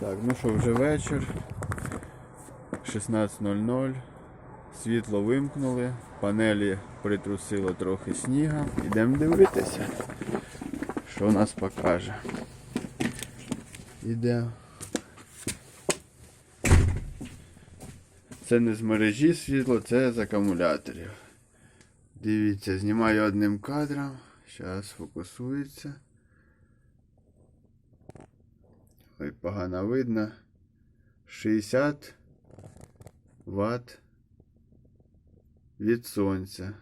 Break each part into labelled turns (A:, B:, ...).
A: Так, ну що, вже вечір. 16.00. Світло вимкнули, панелі притрусило трохи сніга. Ідемо дивитися, що нас покаже. Іде. Це не з мережі світло, це з акумуляторів. Дивіться, знімаю одним кадром. Зараз фокусується. Ой, погано видно. 60 Вт від сонця.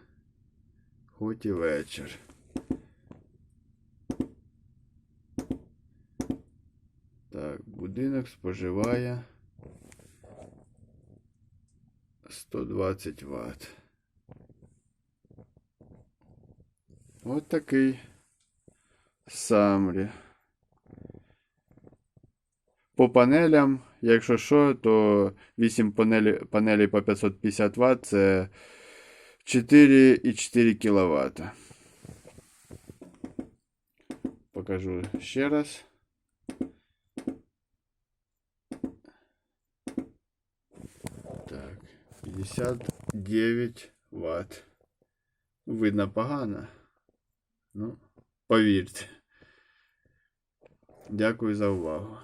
A: Хоч і вечір. Так, будинок споживає 120 Вт. От такий Самрі. По панелям, якщо що, то 8 панелі, панелей по 550 Вт це 4,4 кВт. Покажу ще раз. Так, 59 Вт. Видно погано. Ну, повірте. Дякую за увагу.